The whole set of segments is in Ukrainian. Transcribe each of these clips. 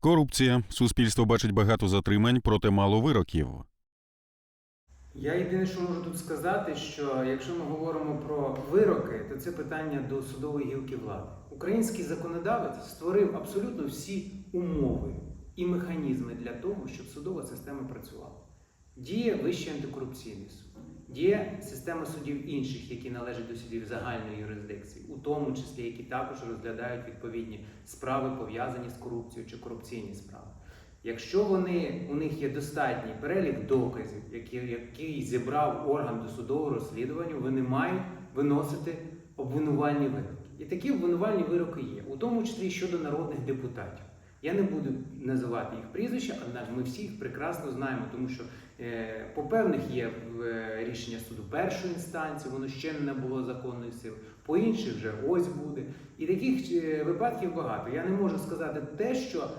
Корупція. Суспільство бачить багато затримань, проте мало вироків. Я єдине, що можу тут сказати, що якщо ми говоримо про вироки, то це питання до судової гілки влади. Український законодавець створив абсолютно всі умови і механізми для того, щоб судова система працювала. Діє Вищий антикорупційний суд, діє система судів інших, які належать до судів загальної юрисдикції, у тому числі які також розглядають відповідні справи, пов'язані з корупцією чи корупційні справи. Якщо вони, у них є достатній перелік доказів, які, який зібрав орган досудового розслідування, вони мають виносити обвинувальні вироки. І такі обвинувальні вироки є, у тому числі щодо народних депутатів. Я не буду називати їх прізвища, однак ми всі їх прекрасно знаємо, тому що е, по певних є е, рішення суду першої інстанції, воно ще не було законної сили, по інших вже ось буде. І таких е, випадків багато. Я не можу сказати те, що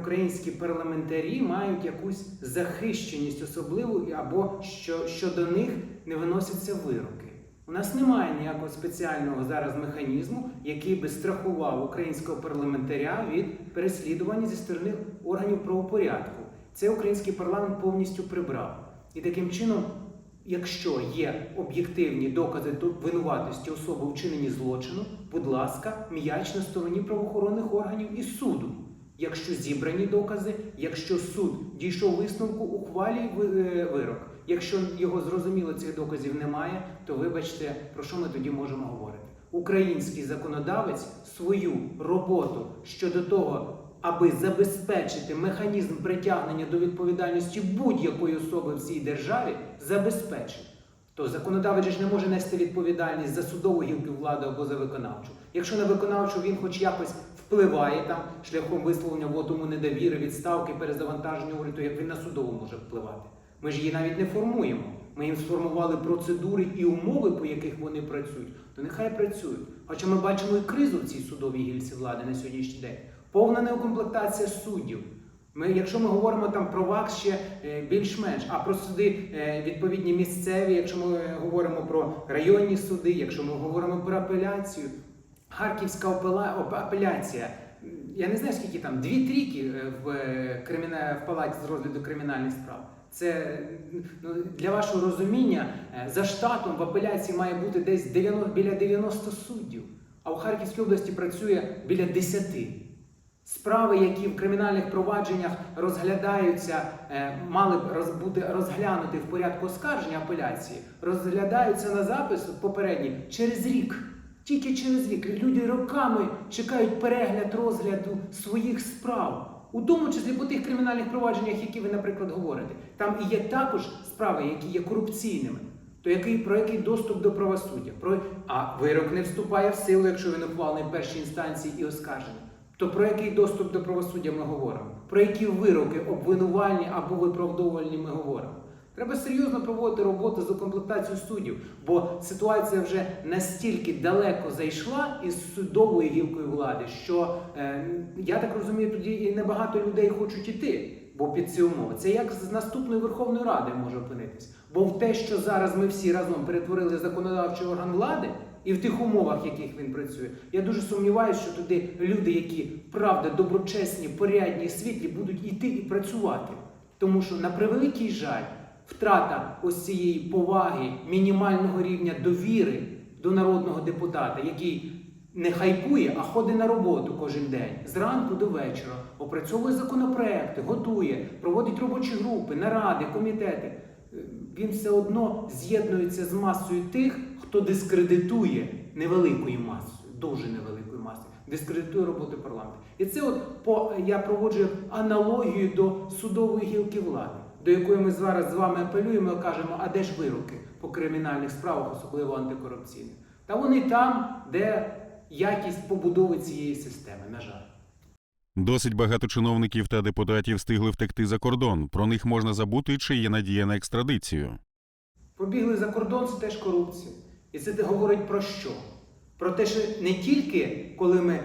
українські парламентарі мають якусь захищеність особливу або що щодо них не виносяться вироки. У нас немає ніякого спеціального зараз механізму, який би страхував українського парламентаря від переслідування зі сторони органів правопорядку. Це український парламент повністю прибрав. І таким чином, якщо є об'єктивні докази до винуватості особи в чиненні злочину, будь ласка, м'яч на стороні правоохоронних органів і суду. Якщо зібрані докази, якщо суд дійшов висновку, ухвалює е, вирок. Якщо його зрозуміло цих доказів немає, то вибачте, про що ми тоді можемо говорити? Український законодавець свою роботу щодо того, аби забезпечити механізм притягнення до відповідальності будь-якої особи в цій державі, забезпечив. То законодавець ж не може нести відповідальність за судову гілку влади або за виконавчу. Якщо на виконавчу він хоч якось впливає там шляхом висловлення вотуму недовіри, відставки, перезавантаження уряду, як він на судову може впливати? Ми ж її навіть не формуємо. Ми їм сформували процедури і умови, по яких вони працюють, то нехай працюють. Хоча ми бачимо і кризу в цій судовій гільці влади на сьогоднішній день. Повна неукомплектація суддів. Ми, якщо ми говоримо там про ВАКС ще е, більш-менш, а про суди е, відповідні місцеві, якщо ми говоримо про районні суди, якщо ми говоримо про апеляцію, Харківська апеляція. Я не знаю, скільки там, дві трійки е, в, в палаті з розгляду кримінальних справ. Це ну, для вашого розуміння, е, за штатом в апеляції має бути десь 90, біля 90 суддів, а в Харківській області працює біля 10. Справи, які в кримінальних провадженнях розглядаються, е, мали б бути розглянути в порядку оскарження апеляції, розглядаються на запис попередній через рік. Тільки через рік. Люди роками чекають перегляд розгляду своїх справ. У тому числі по тих кримінальних провадженнях, які ви, наприклад, говорите. Там і є також справи, які є корупційними. То який, про який доступ до правосуддя? Про... А вирок не вступає в силу, якщо він ухвалений в першій інстанції і оскаржений. То про який доступ до правосуддя ми говоримо? Про які вироки обвинувальні або виправдовувальні ми говоримо? Треба серйозно проводити роботу з укомплектацією суддів, бо ситуація вже настільки далеко зайшла із судовою гілкою влади, що е, я так розумію, тоді і небагато людей хочуть іти. Бо під ці умови це як з наступної Верховної Ради може опинитись. Бо в те, що зараз ми всі разом перетворили законодавчий орган влади, і в тих умовах, в яких він працює, я дуже сумніваюся, що туди люди, які правда доброчесні, порядні, світлі, будуть йти і працювати. Тому що на превеликий жаль, втрата ось цієї поваги, мінімального рівня довіри до народного депутата, який не хайпує, а ходить на роботу кожен день зранку до вечора, опрацьовує законопроекти, готує, проводить робочі групи, наради, комітети. Він все одно з'єднується з масою тих, хто дискредитує невеликою масою, дуже невеликою масою, дискредитує роботу парламенту. І це от по я проводжу аналогію до судової гілки влади, до якої ми зараз з вами апелюємо і кажемо, а де ж вироки по кримінальних справах, особливо антикорупційних? Та вони там, де якість побудови цієї системи, на жаль. Досить багато чиновників та депутатів встигли втекти за кордон. Про них можна забути, чи є надія на екстрадицію. Побігли за кордон це теж корупція. І це говорить про що? Про те, що не тільки коли ми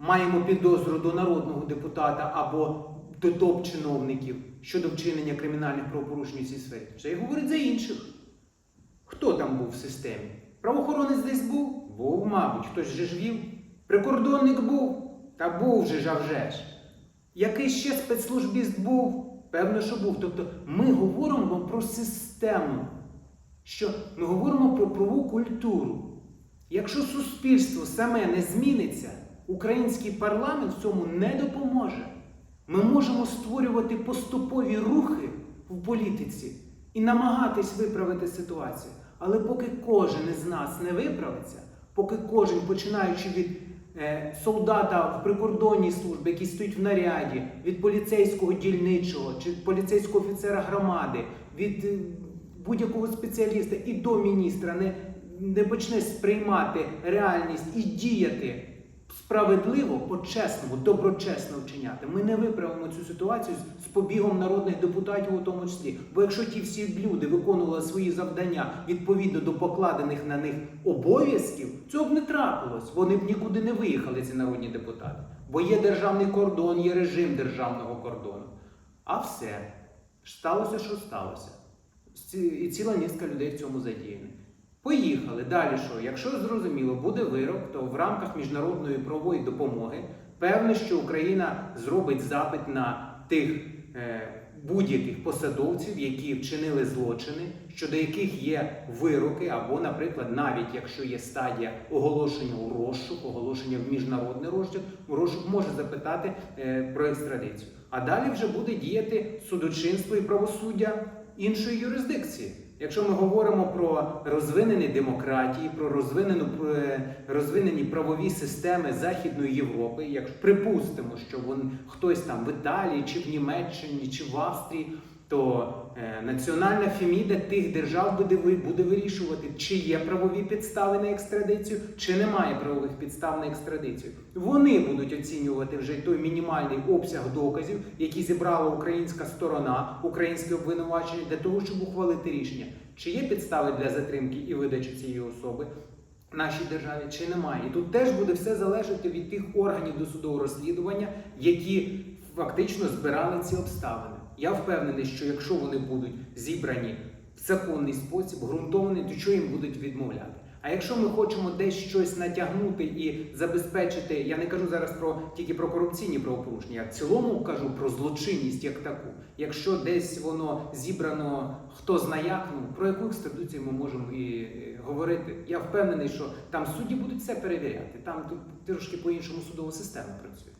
маємо підозру до народного депутата або до топ-чиновників щодо вчинення кримінальних правопорушень у цій сфері, це і говорить за інших. Хто там був в системі? Правоохоронець десь був? Був, мабуть, хтось же ж. Прикордонник був? Та був же ж, а вже ж. Який ще спецслужбіст був? Певно, що був. Тобто ми говоримо про систему, що ми говоримо про правову культуру. Якщо суспільство саме не зміниться, український парламент в цьому не допоможе. Ми можемо створювати поступові рухи в політиці і намагатись виправити ситуацію. Але поки кожен із нас не виправиться, поки кожен, починаючи від е, солдата в прикордонній службі, який стоїть в наряді, від поліцейського дільничого чи поліцейського офіцера громади, від е, будь-якого спеціаліста і до міністра не, не почне сприймати реальність і діяти справедливо, по-чесному, доброчесно вчиняти. Ми не виправимо цю ситуацію з- побігом народних депутатів у тому числі. Бо якщо ті всі люди виконували свої завдання відповідно до покладених на них обов'язків, цього б не трапилось. Вони б нікуди не виїхали, ці народні депутати. Бо є державний кордон, є режим державного кордону. А все. Сталося, що сталося. І ціла низка людей в цьому задіяна. Поїхали. Далі що? Якщо зрозуміло, буде вирок, то в рамках міжнародної правової допомоги певне, що Україна зробить запит на тих е, будь-яких посадовців, які вчинили злочини, щодо яких є вироки, або, наприклад, навіть якщо є стадія оголошення у розшук, оголошення в міжнародний розшук, розшук може запитати е, про екстрадицію. А далі вже буде діяти судочинство і правосуддя іншої юрисдикції. Якщо ми говоримо про розвинені демократії, про розвинену е, розвинені правові системи Західної Європи, як припустимо, що вон хтось там в Італії, чи в Німеччині, чи в Австрії, то е, національна феміда тих держав буде, буде вирішувати, чи є правові підстави на екстрадицію, чи немає правових підстав на екстрадицію. Вони будуть оцінювати вже той мінімальний обсяг доказів, які зібрала українська сторона, українське обвинувачення для того, щоб ухвалити рішення, чи є підстави для затримки і видачі цієї особи. Нашій державі чи немає, і тут теж буде все залежати від тих органів досудового розслідування, які фактично збирали ці обставини. Я впевнений, що якщо вони будуть зібрані в законний спосіб, ґрунтований, то чого їм будуть відмовляти? А якщо ми хочемо десь щось натягнути і забезпечити, я не кажу зараз про тільки про корупційні правопорушення, я в цілому кажу про злочинність як таку. Якщо десь воно зібрано хто зна як, ну про яку екстрадицію ми можемо і е, говорити. Я впевнений, що там судді будуть все перевіряти. Там тут трошки по-іншому судова система працює.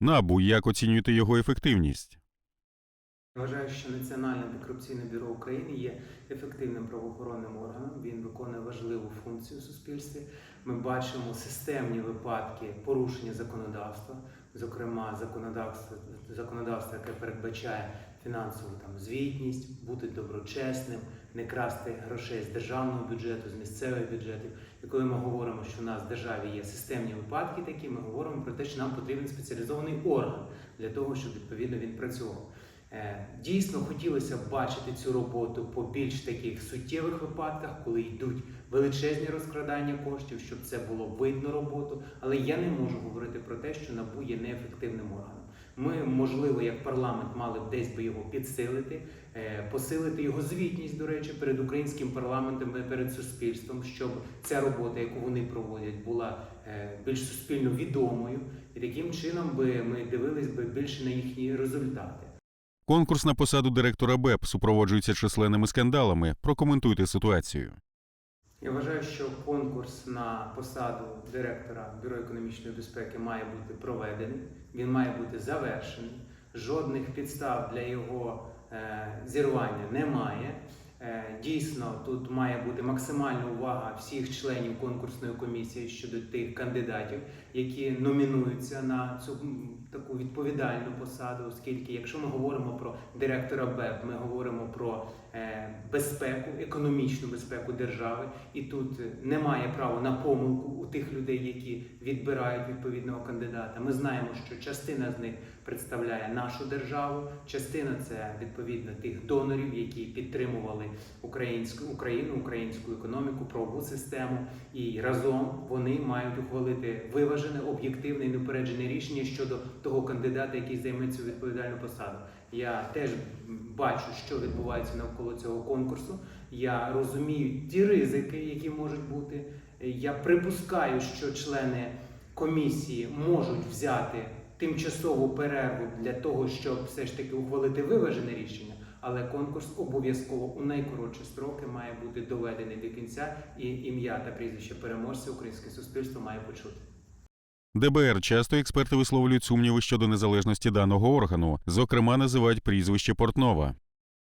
Набу, як оцінюєте його ефективність? Вважаю, що Національне антикорупційне бюро України є ефективним правоохоронним органом. Він виконує важливу функцію в суспільстві. Ми бачимо системні випадки порушення законодавства, зокрема законодавство, законодавство, яке передбачає фінансову там звітність, бути доброчесним, не красти грошей з державного бюджету, з місцевих бюджетів. І коли ми говоримо, що у нас в державі є системні випадки, такі ми говоримо про те, що нам потрібен спеціалізований орган для того, щоб відповідно він працював. Е, Дійсно хотілося б бачити цю роботу по більш таких суттєвих випадках, коли йдуть величезні розкрадання коштів, щоб це було видно роботу. Але я не можу говорити про те, що НАБУ є неефективним органом. Ми, можливо, як парламент мали б десь би його підсилити, е, посилити його звітність, до речі, перед українським парламентом і перед суспільством, щоб ця робота, яку вони проводять, була е, більш суспільно відомою, і таким чином би ми дивились би більше на їхні результати. Конкурс на посаду директора БЕП супроводжується численними скандалами. Прокоментуйте ситуацію. Я вважаю, що конкурс на посаду директора Бюро економічної безпеки має бути проведений, він має бути завершений. Жодних підстав для його е, зірвання немає. Е, дійсно, тут має бути максимальна увага всіх членів конкурсної комісії щодо тих кандидатів, які номінуються на цю таку відповідальну посаду, оскільки, якщо ми говоримо про директора БЕП, ми говоримо про е, безпеку, економічну безпеку держави, і тут немає права на помилку у тих людей, які відбирають відповідного кандидата. Ми знаємо, що частина з них представляє нашу державу, частина це відповідно тих донорів, які підтримували українську Україну, українську економіку, правову систему, і разом вони мають ухвалити виважене, об'єктивне і неупереджене рішення щодо того кандидата, який займе цю відповідальну посаду. Я теж бачу, що відбувається навколо цього конкурсу. Я розумію ті ризики, які можуть бути. Я припускаю, що члени комісії можуть взяти тимчасову перерву для того, щоб все ж таки ухвалити виважене рішення. Але конкурс обов'язково у найкоротші строки має бути доведений до кінця, і ім'я та прізвище переможця українське суспільство має почути. ДБР часто експерти висловлюють сумніви щодо незалежності даного органу, зокрема називають прізвище Портнова.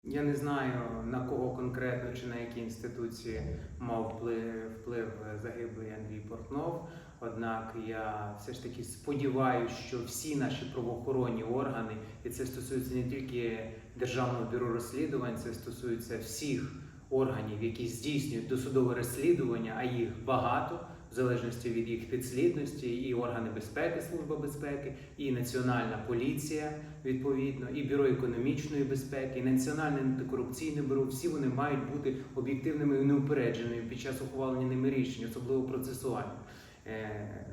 Я не знаю на кого конкретно чи на які інституції мав вплив, вплив загиблий Андрій Портнов. Однак я все ж таки сподіваюся, що всі наші правоохоронні органи, і це стосується не тільки Державного бюро розслідувань, це стосується всіх органів, які здійснюють досудове розслідування, а їх багато. В залежності від їх підслідності, і органи безпеки, служба безпеки, і національна поліція, відповідно, і бюро економічної безпеки, і національне антикорупційне бюро. Всі вони мають бути об'єктивними і неупередженими під час ухвалення ними рішень, особливо процесуально. Е,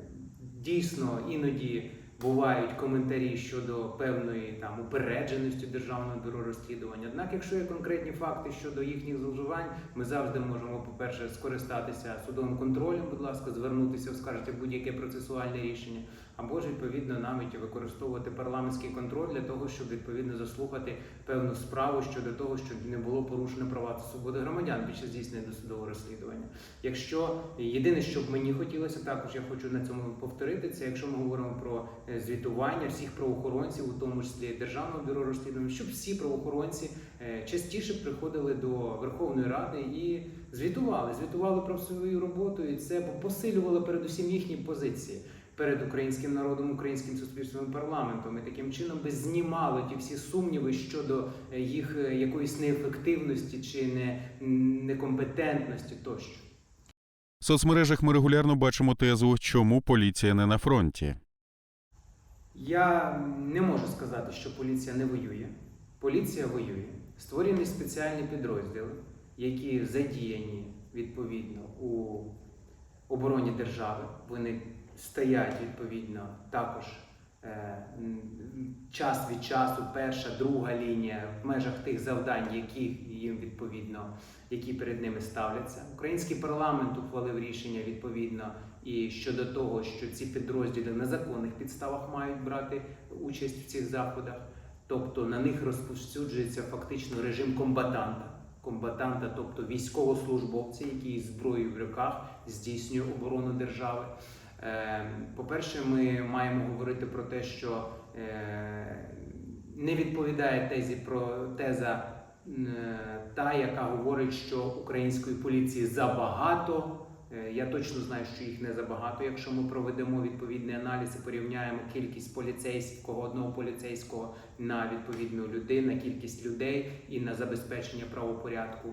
Дійсно, іноді бувають коментарі щодо певної там упередженості державного бюро розслідування. Однак, якщо є конкретні факти щодо їхніх зловживань, ми завжди можемо, по-перше, скористатися судовим контролем, будь ласка, звернутися, оскаржити будь-яке процесуальне рішення, або ж відповідно навіть використовувати парламентський контроль для того, щоб відповідно заслухати певну справу щодо того, щоб не було порушено права та свободи громадян під час здійснення досудового розслідування. Якщо єдине, що б мені хотілося, також я хочу на цьому повторити, це якщо ми говоримо про е, звітування всіх правоохоронців, у тому числі Державного бюро розслідувань, щоб всі правоохоронці е, частіше приходили до Верховної Ради і звітували, звітували про свою роботу, і це посилювало передусім їхні позиції. Перед українським народом, українським суспільством парламентом і таким чином би знімало ті всі сумніви щодо е, їх е, якоїсь неефективності чи не, некомпетентності тощо. В соцмережах ми регулярно бачимо тезу, чому поліція не на фронті. Я не можу сказати, що поліція не воює. Поліція воює. Створені спеціальні підрозділи, які задіяні відповідно у обороні держави. Вони стоять відповідно також е, час від часу, перша, друга лінія в межах тих завдань, які їм відповідно, які перед ними ставляться. Український парламент ухвалив рішення відповідно і щодо того, що ці підрозділи на законних підставах мають брати участь в цих заходах, тобто на них розповсюджується фактично режим комбатанта. Комбатанта, тобто військовослужбовця, який зброєю в руках здійснює оборону держави. Е, По-перше, ми маємо говорити про те, що е, не відповідає тезі про теза е, та, яка говорить, що української поліції забагато. Е, Я точно знаю, що їх не забагато. Якщо ми проведемо відповідний аналіз і порівняємо кількість поліцейського одного поліцейського на відповідну людину, на кількість людей і на забезпечення правопорядку.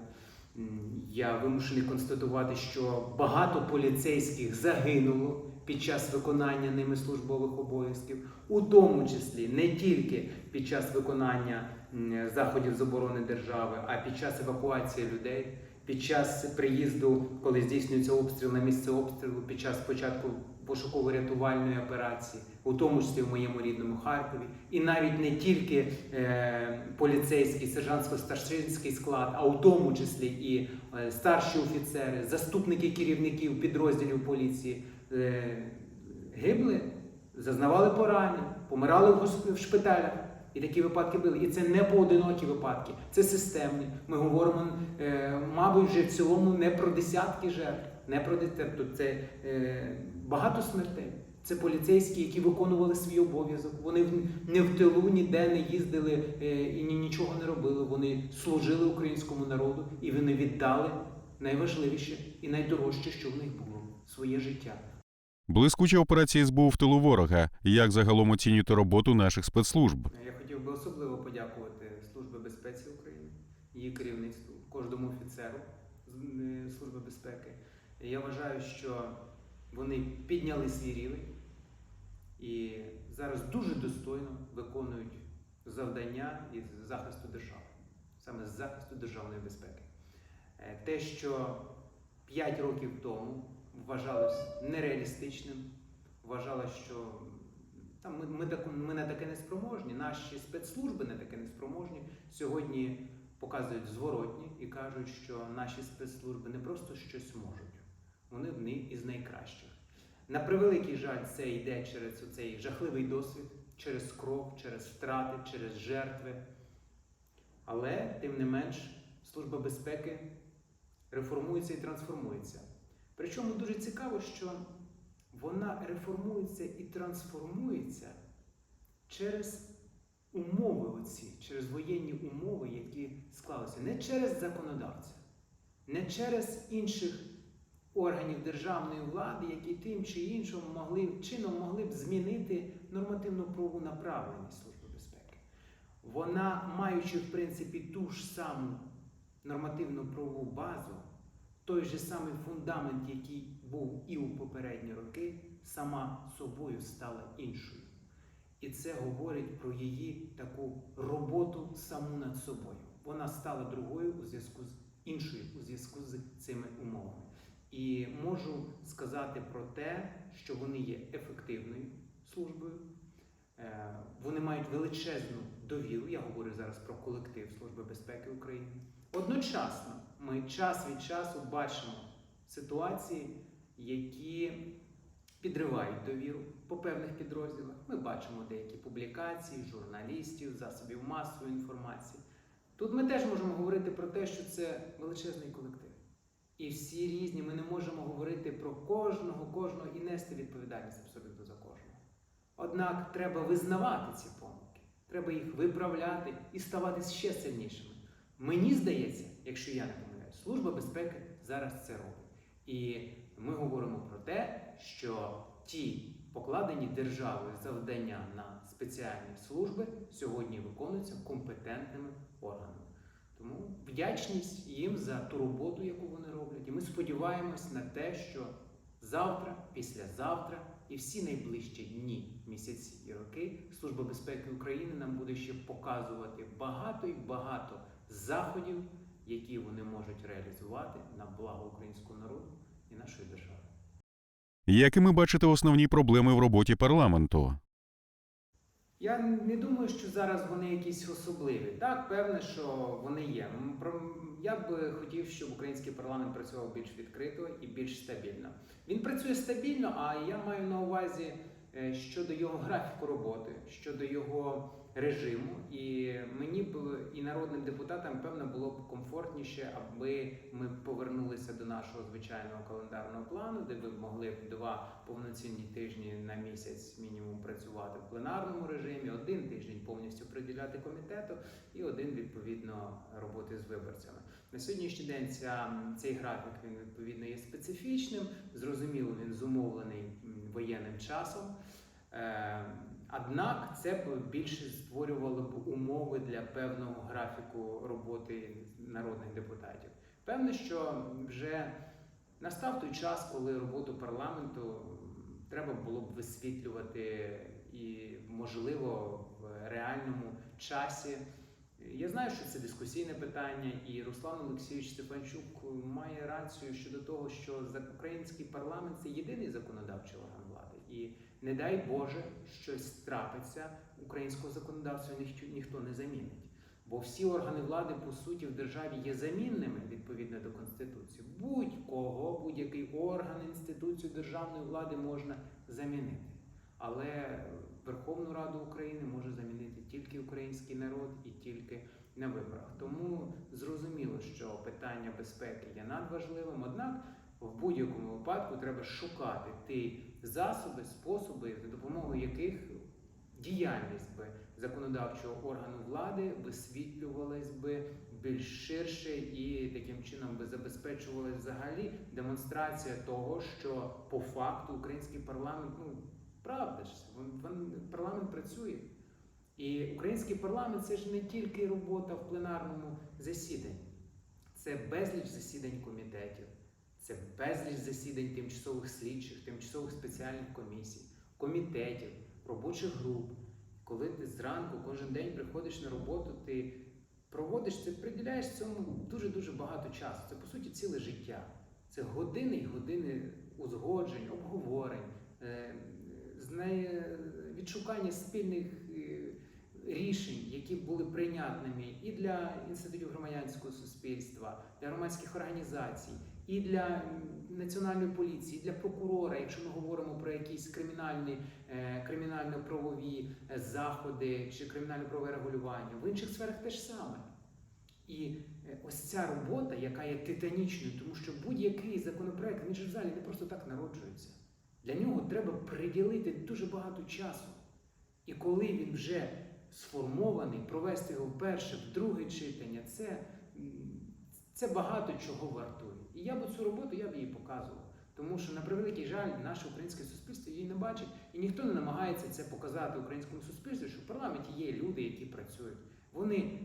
Я вимушений констатувати, що багато поліцейських загинуло під час виконання ними службових обов'язків, у тому числі не тільки під час виконання заходів з оборони держави, а під час евакуації людей, під час приїзду, коли здійснюється обстріл на місце обстрілу, під час початку пошуково-рятувальної операції, у тому числі в моєму рідному Харкові, і навіть не тільки е, поліцейський, сержантсько-старшинський склад, а у тому числі і е, старші офіцери, заступники керівників підрозділів поліції гибли, зазнавали поранень, помирали в шпиталях. І такі випадки були. І це не поодинокі випадки, це системні. Ми говоримо, е, мабуть, вже в цілому не про десятки жертв, не про десятки. Це е, багато смертей. Це поліцейські, які виконували свій обов'язок. Вони не в тилу ніде не їздили е, і ні- нічого не робили. Вони служили українському народу і вони віддали найважливіше і найдорожче, що в них було своє життя. Блискуча операція СБУ в тилу ворога. Як загалом оцінюєте роботу наших спецслужб? Я хотів би особливо подякувати Службі безпеці України, її керівництву, кожному офіцеру е, Служби безпеки. Я вважаю, що вони підняли свій рівень і зараз дуже достойно виконують завдання із захисту держави, саме з захисту державної безпеки. Е, Те, що 5 років тому вважалось нереалістичним, вважалось, що там ми, ми, так, ми на таке не спроможні, наші спецслужби на таке не спроможні. Сьогодні показують зворотні і кажуть, що наші спецслужби не просто щось можуть, вони одні із найкращих. На превеликий жаль, це йде через цей жахливий досвід, через кров, через втрати, через жертви. Але, тим не менш, Служба безпеки реформується і трансформується. Причому дуже цікаво, що вона реформується і трансформується через умови оці, через воєнні умови, які склалися, не через законодавця, не через інших органів державної влади, які тим чи іншим могли, чином могли б змінити нормативну правову направленість Служби безпеки. Вона, маючи в принципі ту ж саму нормативну правову базу, той же самий фундамент, який був і у попередні роки, сама собою стала іншою. І це говорить про її таку роботу саму над собою. Вона стала другою у зв'язку з іншою, у зв'язку з цими умовами. І можу сказати про те, що вони є ефективною службою. Е, Вони мають величезну довіру. Я говорю зараз про колектив Служби безпеки України. Одночасно ми час від часу бачимо ситуації, які підривають довіру по певних підрозділах. Ми бачимо деякі публікації журналістів, засобів масової інформації. Тут ми теж можемо говорити про те, що це величезний колектив. І всі різні, ми не можемо говорити про кожного, кожного і нести відповідальність абсолютно за кожного. Однак треба визнавати ці помилки, треба їх виправляти і ставати ще сильнішими. Мені здається, якщо я не помиляюсь, Служба безпеки зараз це робить. І ми говоримо про те, що ті покладені державою завдання на спеціальні служби сьогодні виконуються компетентними органами. Тому вдячність їм за ту роботу, яку вони роблять. І ми сподіваємось на те, що завтра, післязавтра і всі найближчі дні, місяці і роки Служба безпеки України нам буде ще показувати багато і багато заходів, які вони можуть реалізувати на благо українського народу і нашої держави. Якими бачите основні проблеми в роботі парламенту? Я не думаю, що зараз вони якісь особливі. Так, певне, що вони є. Я б хотів, щоб український парламент працював більш відкрито і більш стабільно. Він працює стабільно, а я маю на увазі е, щодо його графіку роботи, щодо його режиму. І мені б і народним депутатам певно було б комфортніше, аби ми повернулися до нашого звичайного календарного плану, де ви могли б два повноцінні тижні на місяць мінімум працювати в пленарному режимі, один тиждень повністю приділяти комітету і один відповідно роботи з виборцями. На сьогоднішній день ця, цей графік він відповідно є специфічним. Зрозуміло, він зумовлений воєнним часом. Однак це б більше створювало б умови для певного графіку роботи народних депутатів. Певно, що вже настав той час, коли роботу парламенту треба було б висвітлювати і, можливо, в реальному часі. Я знаю, що це дискусійне питання, і Руслан Олексійович Степанчук має рацію щодо того, що український парламент це єдиний законодавчий орган влади. І не дай Боже, щось трапиться, українського законодавця ніхто, ніхто не замінить. Бо всі органи влади, по суті, в державі є замінними відповідно до Конституції. Будь-кого, будь-який орган, інституцію державної влади можна замінити. Але Верховну Раду України може замінити тільки український народ і тільки на виборах. Тому зрозуміло, що питання безпеки є надважливим. Однак в будь-якому випадку треба шукати ті засоби, способи, за допомогою яких діяльність би законодавчого органу влади висвітлювалась би більш ширше і таким чином би забезпечувалась взагалі демонстрація того, що по факту український парламент, ну правда ж, парламент працює. І український парламент це ж не тільки робота в пленарному засіданні, це безліч засідань комітетів, це безліч засідань тимчасових слідчих, тимчасових спеціальних комісій, комітетів, робочих груп. Коли ти зранку кожен день приходиш на роботу, ти проводиш це, приділяєш цьому дуже-дуже багато часу. Це по суті ціле життя. Це години й години узгоджень, обговорень, е, відшукання спільних е, рішень, які були прийнятними і для інститутів громадянського суспільства, для громадських організацій, і для національної поліції, і для прокурора, якщо ми говоримо про якісь кримінальні, е, кримінально-правові е, заходи чи кримінально-правове регулювання, в інших сферах теж саме. І е, ось ця робота, яка є титанічною, тому що будь-який законопроект, він же в залі не просто так народжується. Для нього треба приділити дуже багато часу. І коли він вже сформований, провести його вперше, в друге читання, це, це багато чого вартує. І я б цю роботу я б її показував. Тому що, на превеликий жаль, наше українське суспільство її не бачить, і ніхто не намагається це показати українському суспільству, що в парламенті є люди, які працюють. Вони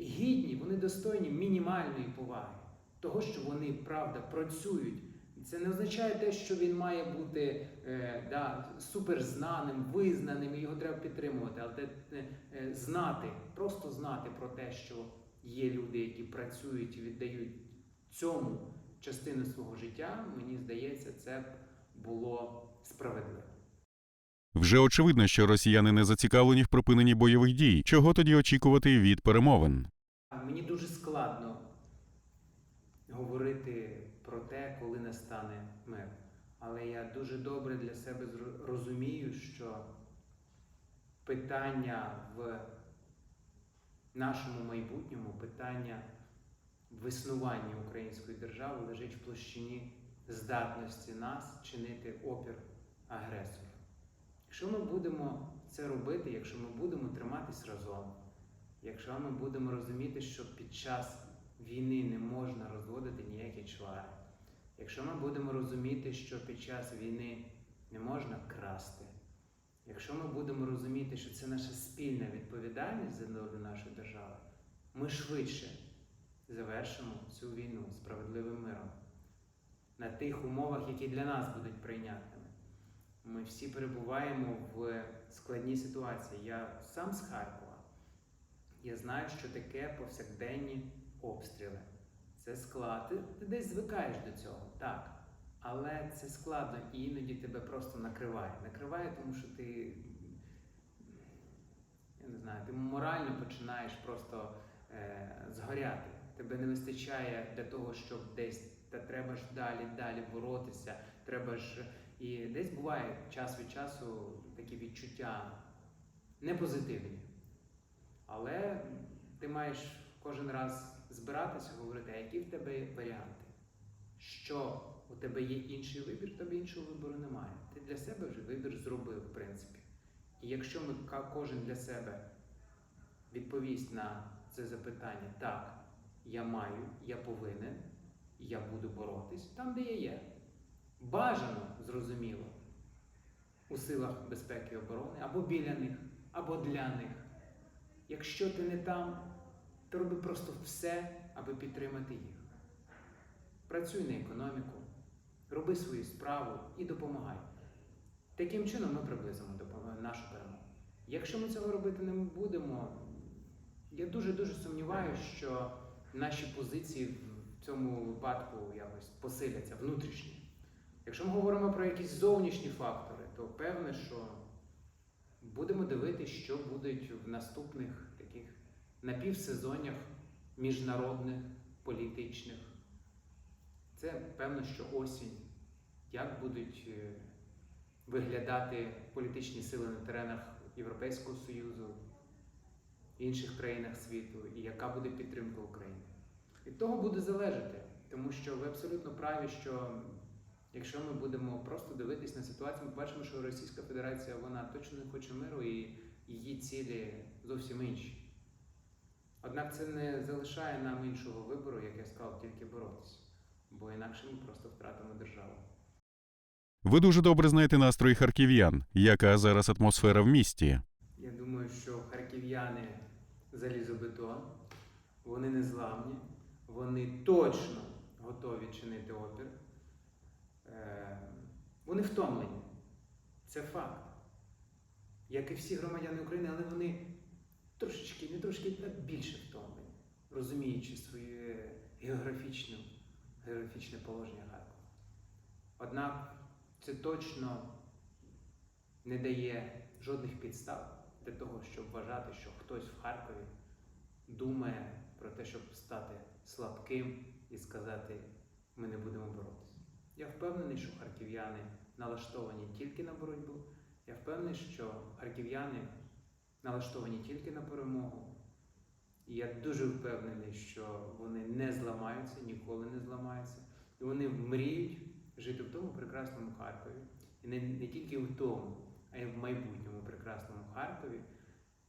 гідні, вони достойні мінімальної поваги, того, що вони правда працюють. Це не означає те, що він має бути е, да, суперзнаним, визнаним, і його треба підтримувати, але е, е, знати, просто знати про те, що є люди, які працюють і віддають цьому частину свого життя, мені здається, це б було справедливо. Вже очевидно, що росіяни не зацікавлені в припиненні бойових дій. Чого тоді очікувати від перемовин? Мені дуже складно говорити про те, коли настане мир. Але я дуже добре для себе розумію, що питання в нашому майбутньому, питання в існуванні української держави лежить в площині здатності нас чинити опір агресору. Якщо ми будемо це робити, якщо ми будемо триматись разом, якщо ми будемо розуміти, що під час війни не можна розводити ніякі чвари, якщо ми будемо розуміти, що під час війни не можна красти, якщо ми будемо розуміти, що це наша спільна відповідальність за долю нашої держави, ми швидше завершимо цю війну справедливим миром на тих умовах, які для нас будуть прийнятними. Ми всі перебуваємо в складній ситуації. Я сам з Харкова. Я знаю, що таке повсякденні обстріли. Це склад. Ти, ти десь звикаєш до цього, так. Але це складно і іноді тебе просто накриває. Накриває, тому що ти, я не знаю, ти морально починаєш просто е, згоряти. Тебе не вистачає для того, щоб десь та треба ж далі, далі боротися. Треба ж і десь буває час від часу такі відчуття непозитивні. Але ти маєш кожен раз збиратися, говорити, а які в тебе варіанти? Що у тебе є інший вибір, тебе іншого вибору немає. Ти для себе вже вибір зробив, в принципі. І якщо ми кожен для себе відповість на це запитання, так, я маю, я повинен, я буду боротись там, де я є. Бажано, зрозуміло, у силах безпеки і оборони, або біля них, або для них. Якщо ти не там, то роби просто все, аби підтримати їх. Працюй на економіку, роби свою справу і допомагай. Таким чином ми приблизимо нашу перемогу. Якщо ми цього робити не будемо, я дуже-дуже сумніваюся, що наші позиції в цьому випадку якось посиляться внутрішні. Якщо ми говоримо про якісь зовнішні фактори, то певне, що будемо дивитися, що будуть в наступних таких напівсезоннях міжнародних, політичних. Це певно, що осінь. Як будуть е, виглядати політичні сили на теренах Європейського Союзу, інших країнах світу, і яка буде підтримка України. Від того буде залежати, тому що ви абсолютно праві, що якщо ми будемо просто дивитись на ситуацію, ми бачимо, що Російська Федерація вона точно не хоче миру і її цілі зовсім інші. Однак це не залишає нам іншого вибору, як я сказав, тільки боротися, бо інакше ми просто втратимо державу. Ви дуже добре знаєте настрої харків'ян. Яка зараз атмосфера в місті? Я думаю, що харків'яни залізобетон, вони не зламні, вони точно готові чинити опір. Е, Вони втомлені. Це факт. Як і всі громадяни України, але вони трошечки, не трошки, а більше втомлені, розуміючи своє географічне, географічне положення Харкова. Однак це точно не дає жодних підстав для того, щоб вважати, що хтось в Харкові думає про те, щоб стати слабким і сказати, ми не будемо боротися. Я впевнений, що харків'яни налаштовані тільки на боротьбу. Я впевнений, що харків'яни налаштовані тільки на перемогу. І я дуже впевнений, що вони не зламаються, ніколи не зламаються. І вони мріють жити в тому прекрасному Харкові. І не, не тільки в тому, а й в майбутньому прекрасному Харкові,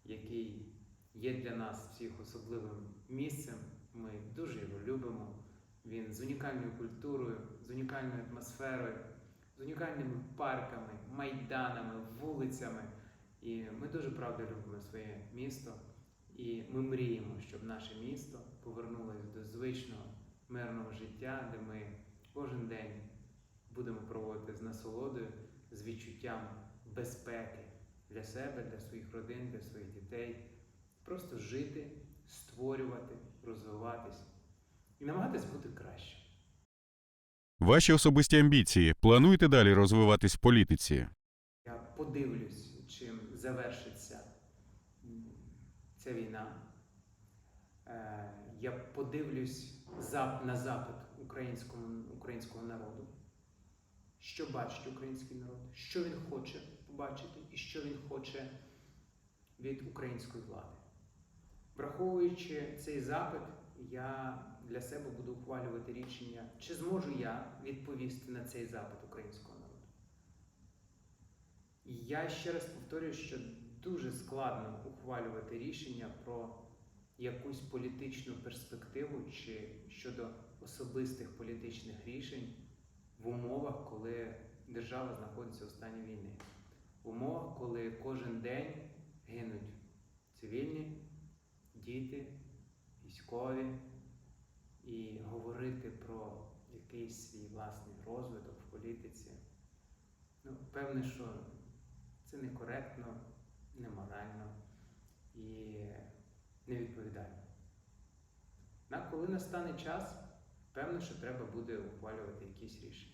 який є для нас всіх особливим місцем. Ми дуже його любимо. Він з унікальною культурою, з унікальною атмосферою, з унікальними парками, майданами, вулицями. І ми дуже правда любимо своє місто. І ми мріємо, щоб наше місто повернулося до звичного мирного життя, де ми кожен день будемо проводити з насолодою, з відчуттям безпеки для себе, для своїх родин, для своїх дітей. Просто жити, створювати, розвиватись і намагатись бути краще. Ваші особисті амбіції. Плануєте далі розвиватись в політиці? Я подивлюсь, чим завершиться ця війна. Е, Я подивлюсь на запит українському, українського народу. Що бачить український народ, що він хоче побачити і що він хоче від української влади. Враховуючи цей запит, я для себе буду ухвалювати рішення, чи зможу я відповісти на цей запит українського народу. Я ще раз повторюю, що дуже складно ухвалювати рішення про якусь політичну перспективу чи щодо особистих політичних рішень в умовах, коли держава знаходиться у стані війни, умовах, коли кожен день гинуть цивільні, діти, військові, і говорити про якийсь свій власний розвиток в політиці, ну, певне, що це некоректно, неморально і невідповідально. Однак, коли настане час, певно, що треба буде ухвалювати якісь рішення.